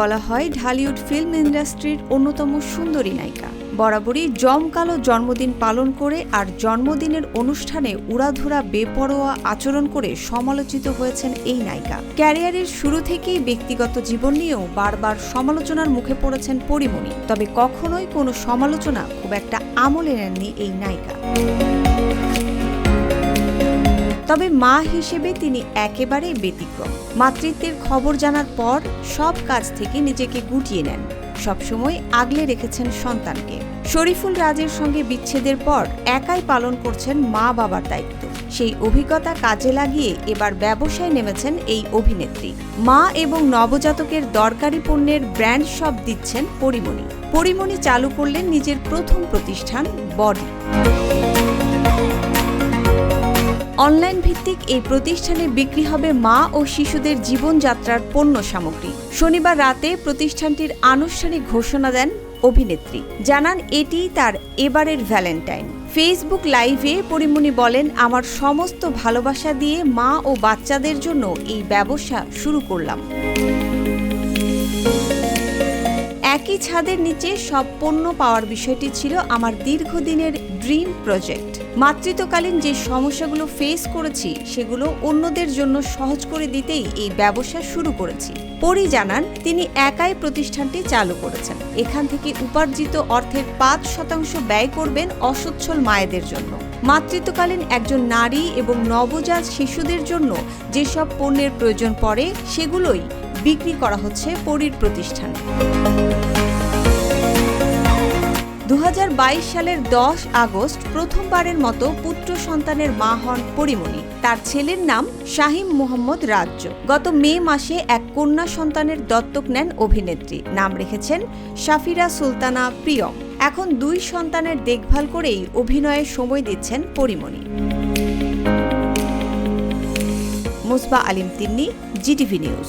বলা হয় ঢালিউড ফিল্ম ইন্ডাস্ট্রির অন্যতম সুন্দরী নায়িকা। বরাবরই জমকালো জন্মদিন পালন করে আর জন্মদিনের অনুষ্ঠানে উড়াধুরা বেপরোয়া আচরণ করে সমালোচিত হয়েছেন এই নায়িকা। ক্যারিয়ারের শুরু থেকেই ব্যক্তিগত জীবন নিয়েও বারবার সমালোচনার মুখে পড়েছেন পরিমণি, তবে কখনোই কোনো সমালোচনা খুব একটা আমলে নেননি এই নায়িকা। তবে মা হিসেবে তিনি একেবারেই ব্যতিক্রম। মাতৃত্বের খবর জানার পর সব কাজ থেকে নিজেকে গুটিয়ে নেন। সবসময় আগলে রেখেছেন সন্তানকে। শরীফুল রাজের সঙ্গে বিচ্ছেদের পর একাই পালন করছেন মা বাবার দায়িত্ব। সেই অভিজ্ঞতা কাজে লাগিয়ে এবার ব্যবসায় নেমেছেন এই অভিনেত্রী। মা এবং নবজাতকের দরকারি পণ্যের ব্র্যান্ড সব দিচ্ছেন পরিমণি। পরিমণি চালু করলেন নিজের প্রথম প্রতিষ্ঠান বডি। অনলাইন ভিত্তিক এই প্রতিষ্ঠানে বিক্রি হবে মা ও শিশুদের জীবনযাত্রার পণ্য সামগ্রী। শনিবার রাতে প্রতিষ্ঠানটির আনুষ্ঠানিক ঘোষণা দেন অভিনেত্রী। জানান, এটি তার এবারের ভ্যালেন্টাইন। ফেসবুক লাইভে পরিমণি বলেন, আমার সমস্ত ভালোবাসা দিয়ে মা ও বাচ্চাদের জন্য এই ব্যবসা শুরু করলাম। একই ছাদের নিচে সব পণ্য পাওয়ার বিষয়টি ছিল আমার দীর্ঘদিনের ড্রিম প্রজেক্ট। মাতৃত্বকালীন যে সমস্যাগুলো ফেস করেছি, সেগুলো অন্যদের জন্য সহজ করে দিতেই এই ব্যবসা শুরু করেছি। পরি জানান, তিনি একাই প্রতিষ্ঠানটি চালু করেছেন। এখান থেকে উপার্জিত অর্থের পাঁচ শতাংশ ব্যয় করবেন অসচ্ছল মায়েদের জন্য। মাতৃত্বকালীন একজন নারী এবং নবজাত শিশুদের জন্য যেসব পণ্যের প্রয়োজন পড়ে, সেগুলোই বিক্রি করা হচ্ছে পরীর প্রতিষ্ঠানে। সালের দশ আগস্ট প্রথমবারের মতো পুত্র সন্তানের মা হন পরিমণি। তার ছেলের নাম শাহিম মোহাম্মদ রাজ্য। গত মে মাসে এক কন্যা সন্তানের দত্তক নেন অভিনেত্রী। নাম রেখেছেন শাফিরা সুলতানা প্রিয়ম। এখন দুই সন্তানের দেখভাল করেই অভিনয়ে সময় দিচ্ছেন Pori Moni. Musba Alim Tinni, GTV news.